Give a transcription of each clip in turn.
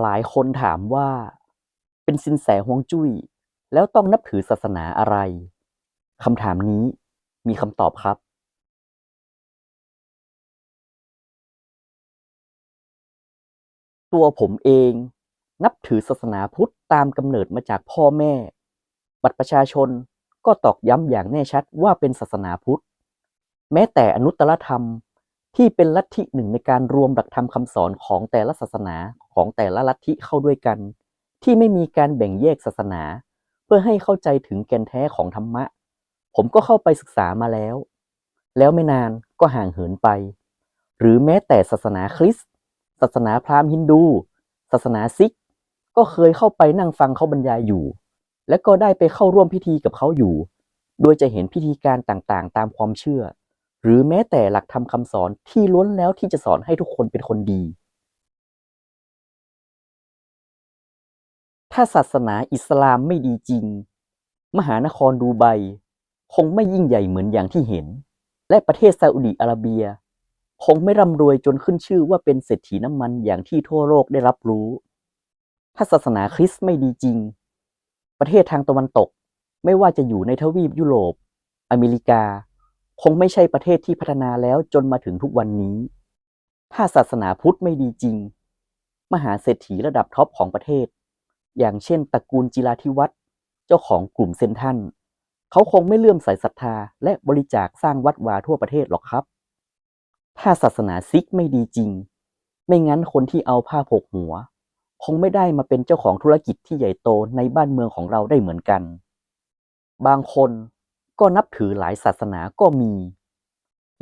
หลายคนถามว่า เป็นสินแสฮวงจุ้ย แล้วต้องนับถือศาสนาอะไรคำถามนี้มีคำตอบครับ ตัวผมเองนับถือศาสนาพุทธตามกำเนิดมาจากพ่อแม่ บัตรประชาชนก็ตอกย้ำอย่างแน่ชัดว่าเป็นศาสนาพุทธ แม้แต่อนุตตรธรรมที่เป็นลัทธิหนึ่งในการรวมหลักธรรมคำสอนของแต่ละศาสนา ของแต่ละลัทธิเข้าด้วยกัน ที่ไม่มีการแบ่งแยกศาสนา เพื่อให้เข้าใจถึงแก่นแท้ของธรรมะ ผมก็เข้าไปศึกษามาแล้ว แล้วไม่นานก็ห่างเหินไป หรือแม้แต่ศาสนาคริสต์ศาสนาพราหมณ์ฮินดู ศาสนาซิก ก็เคยเข้าไปนั่งฟังเขาบรรยายอยู่ และก็ได้ไปเข้าร่วมพิธีกับเขาอยู่ โดยจะเห็นพิธีการต่างๆ ตามความเชื่อ หรือแม้แต่หลักธรรมคำสอนที่ล้วนแล้วที่จะสอนให้ทุกคนเป็นคนดี ถ้าศาสนาอิสลามไม่ดีจริง มหานครดูไบคงไม่ยิ่งใหญ่เหมือนอย่างที่เห็น และประเทศซาอุดิอาระเบีย คงไม่ร่ำรวยจนขึ้นชื่อว่าเป็นเศรษฐีน้ำมันอย่างที่ทั่วโลกได้รับรู้ ถ้าศาสนาคริสต์ไม่ดีจริง ประเทศทางตะวันตกไม่ว่าจะอยู่ในทวีปยุโรป อเมริกา คงไม่ใช่ประเทศที่พัฒนาแล้วจนมาถึงทุกวันนี้ ถ้าศาสนาพุทธไม่ดีจริง มหาเศรษฐีระดับท็อปของประเทศ อย่างเช่นตระกูลจิราธิวัฒน์เจ้าของกลุ่มเซนทันเขาคงไม่เลื่อมใสศรัทธาและบริจาคสร้างวัดวาทั่วประเทศหรอกครับ ถ้าศาสนาซิกไม่ดีจริง ไม่งั้นคนที่เอาผ้าโพกหัว คงไม่ได้มาเป็นเจ้าของธุรกิจที่ใหญ่โตในบ้านเมืองของเราได้เหมือนกัน บางคนก็นับถือหลายศาสนาก็มี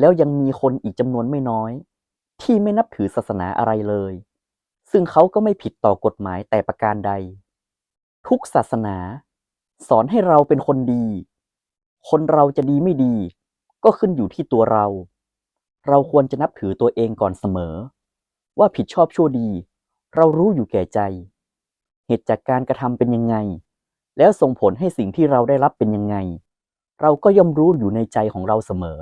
แล้วยังมีคนอีกจำนวนไม่น้อย ที่ไม่นับถือศาสนาอะไรเลย ซึ่งเขาก็ไม่ผิดต่อกฎหมายแต่ประการใด ทุกศาสนา สอนให้เราเป็นคนดี คนเราจะดีไม่ดี ก็ขึ้นอยู่ที่ตัวเรา เราควรจะนับถือตัวเองก่อนเสมอ ว่าผิดชอบชั่วดี เรารู้อยู่แก่ใจ เหตุจากการกระทำเป็นยังไง แล้วส่งผลให้สิ่งที่เราได้รับเป็นยังไง เราก็ย่อมรู้อยู่ในใจของเราเสมอ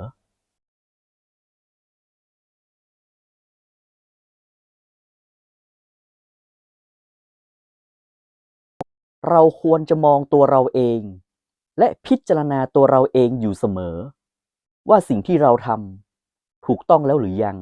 เราควรจะมองตัวเราเอง และพิจารณาตัวเราเองอยู่เสมอ ว่าสิ่งที่เราทำถูกต้องแล้วหรือยัง